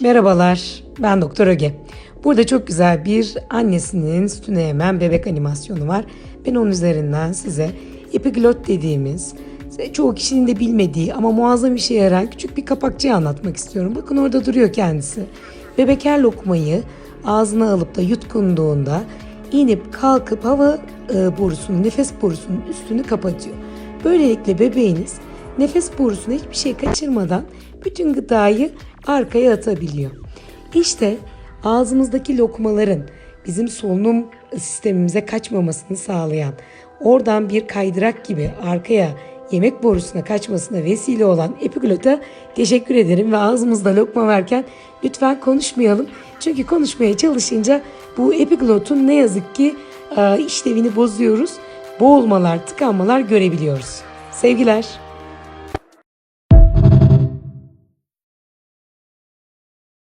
Merhabalar, ben Doktor Öge. Burada çok güzel bir annesinin sütüne emen bebek animasyonu var. Ben onun üzerinden size epiglot dediğimiz, çoğu kişinin de bilmediği ama muazzam işe yarayan küçük bir kapakçıyı anlatmak istiyorum. Bakın orada duruyor kendisi. Bebek her lokmayı ağzına alıp da yutkunduğunda inip kalkıp hava e, borusunun, nefes borusunun üstünü kapatıyor. Böylelikle bebeğiniz nefes borusuna hiçbir şey kaçırmadan bütün gıdayı arkaya atabiliyor. İşte ağzımızdaki lokmaların bizim solunum sistemimize kaçmamasını sağlayan, oradan bir kaydırak gibi arkaya yemek borusuna kaçmasına vesile olan epiglota teşekkür ederim ve ağzımızda lokma varken lütfen konuşmayalım. Çünkü konuşmaya çalışınca bu epiglotun ne yazık ki e, işlevini bozuyoruz. Boğulmalar, tıkanmalar görebiliyoruz. Sevgiler.